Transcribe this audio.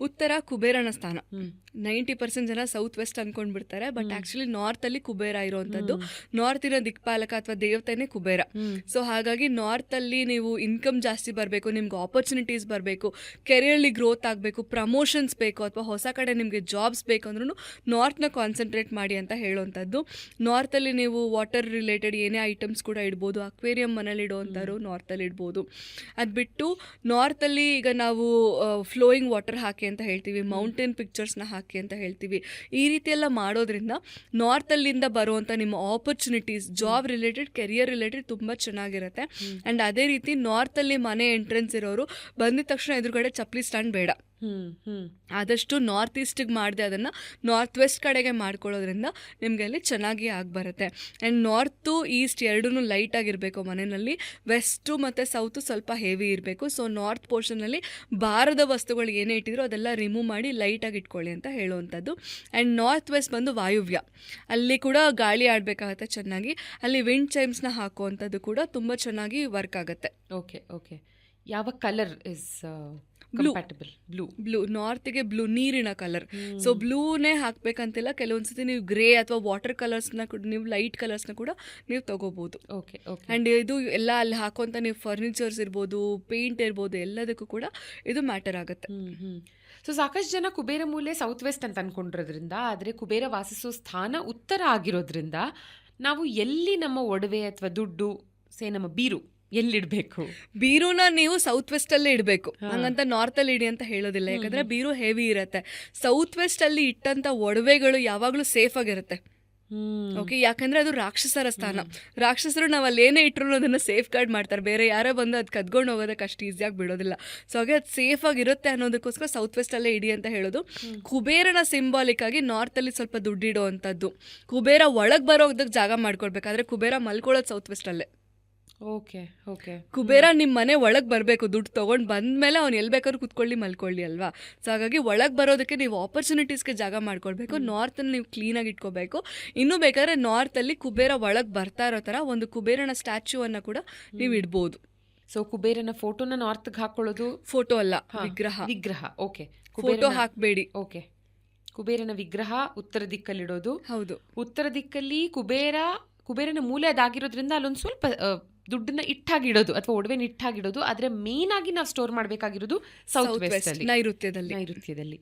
ಉತ್ತರ ಕುಬೇರನ ಸ್ಥಾನ. ನೈಂಟಿ ಪರ್ಸೆಂಟ್ ಜನ ಸೌತ್ ವೆಸ್ಟ್ ಅನ್ಕೊಂಡ್ಬಿಡ್ತಾರೆ ಬಟ್ ಆಕ್ಚುಲಿ ನಾರ್ತ್ ಅಲ್ಲಿ ಕುಬೇರ ಇರುವಂತದ್ದು ಇರೋ ದಿಕ್ಪಾಲಕ ಅಥವಾ ದೇವತೆನೇ ಕುಬೇರ. ಸೊ ಹಾಗಾಗಿ ನಾರ್ತ್ ಅಲ್ಲಿ ನೀವು ಇನ್ಕಮ್ ಜಾಸ್ತಿ ಬರಬೇಕು ನಿಮ್ಗೆ ಆಪರ್ಚುನಿಟೀಸ್ ಬರಬೇಕು ಕೆರಿಯರ್ಲಿ ಗ್ರೋತ್ ಆಗಬೇಕು ಪ್ರಮೋಷನ್ಸ್ ಬೇಕು ಅಥವಾ ಹೊಸ ಕಡೆ ನಿಮಗೆ ಜಾಬ್ಸ್ ಬೇಕು ಅಂದ್ರೂ ನಾರ್ತ್ನ ಕಾನ್ಸಂಟ್ರೇಟ್ ಮಾಡಿ ಅಂತ ಹೇಳುವಂಥದ್ದು. ನಾರ್ತಲ್ಲಿ ನೀವು ವಾಟರ್ ರಿಲೇಟೆಡ್ ಏನೇ ಐಟಮ್ಸ್ ಕೂಡ ಇಡ್ಬೋದು ಅಕ್ವೇರಿಯಂ ಮನೇಲಿ ಇಡುವಂಥವ್ರು ನಾರ್ತಲ್ಲಿ ಇಡ್ಬೋದು. ಅದು ಬಿಟ್ಟು ನಾರ್ತಲ್ಲಿ ಈಗ ನಾವು ಫ್ಲೋಯಿಂಗ್ ವಾಟರ್ ಹಾಕಿ ಅಂತ ಹೇಳ್ತೀವಿ ಮೌಂಟೇನ್ ಪಿಕ್ಚರ್ಸ್ನ ಹಾಕಿ ಅಂತ ಹೇಳ್ತೀವಿ. ಈ ರೀತಿ ಎಲ್ಲ ಮಾಡೋದ್ರಿಂದ ನಾರ್ತಲ್ಲಿಂದ ಬರುವಂಥ ನಿಮ್ಮ opportunities job related career related ತುಂಬ ಚೆನ್ನಾಗಿರುತ್ತೆ. ಆ್ಯಂಡ್ ಅದೇ ರೀತಿ ನಾರ್ತಲ್ಲಿ ಮನೆ ಎಂಟ್ರೆನ್ಸ್ ಇರೋರು ಬಂದಿದ ತಕ್ಷಣ ಎದುರುಗಡೆ ಚಪ್ಪಲಿ ಸ್ಟ್ಯಾಂಡ್ ಬೇಡ. ಆದಷ್ಟು ನಾರ್ತ್ ಈಸ್ಟಿಗೆ ಮಾಡಿದೆ ಅದನ್ನು ನಾರ್ತ್ ವೆಸ್ಟ್ ಕಡೆಗೆ ಮಾಡ್ಕೊಳ್ಳೋದ್ರಿಂದ ನಿಮಗೆ ಅಲ್ಲಿ ಚೆನ್ನಾಗಿ ಆಗಿ ಬರುತ್ತೆ. ಆ್ಯಂಡ್ ನಾರ್ತು ಈಸ್ಟ್ ಎರಡೂ ಲೈಟ್ ಆಗಿರಬೇಕು ಮನೆಯಲ್ಲಿ. ವೆಸ್ಟು ಮತ್ತು ಸೌತು ಸ್ವಲ್ಪ ಹೆವಿ ಇರಬೇಕು. ಸೊ ನಾರ್ತ್ ಪೋರ್ಷನಲ್ಲಿ ಬಾರದ ವಸ್ತುಗಳು ಏನೇ ಇಟ್ಟಿದ್ರು ಅದೆಲ್ಲ ರಿಮೂವ್ ಮಾಡಿ ಲೈಟಾಗಿ ಇಟ್ಕೊಳ್ಳಿ ಅಂತ ಹೇಳುವಂಥದ್ದು. ಆ್ಯಂಡ್ ನಾರ್ತ್ ವೆಸ್ಟ್ ಬಂದು ವಾಯುವ್ಯ. ಅಲ್ಲಿ ಕೂಡ ಗಾಳಿ ಆಡಬೇಕಾಗತ್ತೆ ಚೆನ್ನಾಗಿ. ಅಲ್ಲಿ ವಿಂಡ್ ಚೈಮ್ಸ್ನ ಹಾಕುವಂಥದ್ದು ಕೂಡ ತುಂಬ ಚೆನ್ನಾಗಿ ವರ್ಕ್ ಆಗುತ್ತೆ. ಓಕೆ ಓಕೆ ಯಾವ colour is blue compatible blue blue ನಾರ್ತಿಗೆ blue ನೀರಿನ ಕಲರ್ ಸೊ ಬ್ಲೂನೇ ಹಾಕ್ಬೇಕಂತಿಲ್ಲ. ಕೆಲವೊಂದ್ಸತಿ ನೀವು ಗ್ರೇ ಅಥವಾ ವಾಟರ್ ಕಲರ್ಸ್ನ ಕೂಡ ನೀವು ಲೈಟ್ ಕಲರ್ಸ್ನ ಕೂಡ ನೀವು ತಗೋಬಹುದು ಓಕೆ ಓಕೆ ಆ್ಯಂಡ್ ಇದು ಎಲ್ಲ ಅಲ್ಲಿ ಹಾಕುವಂತ ನೀವು ಫರ್ನಿಚರ್ಸ್ ಇರ್ಬೋದು ಪೇಂಟ್ ಇರ್ಬೋದು ಎಲ್ಲದಕ್ಕೂ ಕೂಡ ಇದು ಮ್ಯಾಟರ್ ಆಗುತ್ತೆ. ಸೊ ಸಾಕಷ್ಟು ಜನ ಕುಬೇರ ಮೂಲೆ ಸೌತ್ ವೆಸ್ಟ್ ಅಂತ ಅನ್ಕೊಂಡಿರೋದ್ರಿಂದ ಆದರೆ ಕುಬೇರ ವಾಸಿಸೋ ಸ್ಥಾನ ಉತ್ತರ ಆಗಿರೋದ್ರಿಂದ ನಾವು ಎಲ್ಲಿ ನಮ್ಮ ಒಡವೆ ಅಥವಾ ದುಡ್ಡು ಸೇ ನಮ್ಮ ಬೀರು ಎಲ್ಲಿಡಬೇಕು? ಬೀರುನ ನೀವು ಸೌತ್ ವೆಸ್ಟ್ ಅಲ್ಲೇ ಇಡಬೇಕು ಹಂಗಂತ ನಾರ್ತ್ ಅಲ್ಲಿ ಇಡಿ ಅಂತ ಹೇಳೋದಿಲ್ಲ. ಯಾಕಂದ್ರೆ ಬೀರು ಹೆವಿ ಇರುತ್ತೆ. ಸೌತ್ ವೆಸ್ಟ್ ಅಲ್ಲಿ ಇಟ್ಟಂತ ಒಡವೆಗಳು ಯಾವಾಗಲೂ ಸೇಫ್ ಆಗಿರುತ್ತೆ. ಓಕೆ ಯಾಕಂದ್ರೆ ಅದು ರಾಕ್ಷಸರ ಸ್ಥಾನ. ರಾಕ್ಷಸರು ನಾವು ಅಲ್ಲಿ ಏನೇ ಇಟ್ಟರು ಅದನ್ನ ಸೇಫ್ ಗಾರ್ಡ್ ಮಾಡ್ತಾರೆ. ಬೇರೆ ಯಾರೋ ಬಂದು ಅದು ಕದ್ಕೊಂಡು ಹೋಗೋದಕ್ಕೆ ಅಷ್ಟು ಈಸಿಯಾಗಿ ಬಿಡೋದಿಲ್ಲ. ಸೊ ಹಾಗೆ ಅದು ಸೇಫ್ ಆಗಿರುತ್ತೆ ಅನ್ನೋದಕ್ಕೋಸ್ಕರ ಸೌತ್ ವೆಸ್ಟ್ ಅಲ್ಲೇ ಇಡಿ ಅಂತ ಹೇಳೋದು. ಕುಬೇರನ ಸಿಂಬಾಲಿಕ್ ಆಗಿ ನಾರ್ತ್ ಅಲ್ಲಿ ಸ್ವಲ್ಪ ದುಡ್ಡಿಡೋ ಅಂಥದ್ದು ಕುಬೇರ ಒಳಗೆ ಬರೋದಕ್ಕೆ ಜಾಗ ಮಾಡ್ಕೊಡ್ಬೇಕಾದ್ರೆ ಕುಬೇರ ಮಲ್ಕೊಳ್ಳೋದು ಸೌತ್ ವೆಸ್ಟ್ ಅಲ್ಲೇ ಓಕೆ ಓಕೆ. ಕುಬೇರ ನಿಮ್ಮ ಮನೆ ಒಳಗೆ ಬರಬೇಕು ದುಡ್ಡು ತೊಗೊಂಡು ಬಂದಮೇಲೆ ಅವ್ನು ಎಲ್ಲಿ ಬೇಕಾದ್ರೂ ಕುತ್ಕೊಳ್ಳಿ ಮಲ್ಕೊಳ್ಳಿ ಅಲ್ವಾ? ಸೊ ಹಾಗಾಗಿ ಒಳಗೆ ಬರೋದಕ್ಕೆ ನೀವು ಆಪರ್ಚುನಿಟೀಸ್ಗೆ ಜಾಗ ಮಾಡ್ಕೊಳ್ಬೇಕು ನಾರ್ತಲ್ಲಿ ನೀವು ಕ್ಲೀನಾಗಿ ಇಟ್ಕೋಬೇಕು. ಇನ್ನೂ ಬೇಕಾದ್ರೆ ನಾರ್ತಲ್ಲಿ ಕುಬೇರ ಒಳಗೆ ಬರ್ತಾ ಇರೋ ಥರ ಒಂದು ಕುಬೇರನ ಸ್ಟ್ಯಾಚ್ಯೂವನ್ನು ಕೂಡ ನೀವು ಇಡ್ಬೋದು. ಸೊ ಕುಬೇರನ ಫೋಟೋನ ನಾರ್ತ್ಗೆ ಹಾಕೊಳ್ಳೋದು? ಫೋಟೋ ಅಲ್ಲ ವಿಗ್ರಹ. ವಿಗ್ರಹ ಓಕೆ ಫೋಟೋ ಹಾಕಬೇಡಿ. ಓಕೆ ಕುಬೇರನ ವಿಗ್ರಹ ಉತ್ತರ ದಿಕ್ಕಲ್ಲಿಡೋದು. ಹೌದು. ಉತ್ತರ ದಿಕ್ಕಲ್ಲಿ ಕುಬೇರ ಕುಬೇರನ ಮೂಲೆ ಅದಾಗಿರೋದ್ರಿಂದ ಅಲ್ಲೊಂದು ಸ್ವಲ್ಪ ದುಡ್ಡನ್ನ ಇಟ್ಟಾಗಿಡೋದು ಅಥವಾ ಒಡವೆನ ಇಟ್ಟಾಗಿಡೋದು ಆದ್ರೆ ಮೇನ್ ಆಗಿ ನಾವು ಸ್ಟೋರ್ ಮಾಡಬೇಕಾಗಿರೋದು ಸೌತ್ ವೆಸ್ಟ್ ನೈಋತ್ಯದಲ್ಲಿ. ನೈಋತ್ಯದಲ್ಲಿ.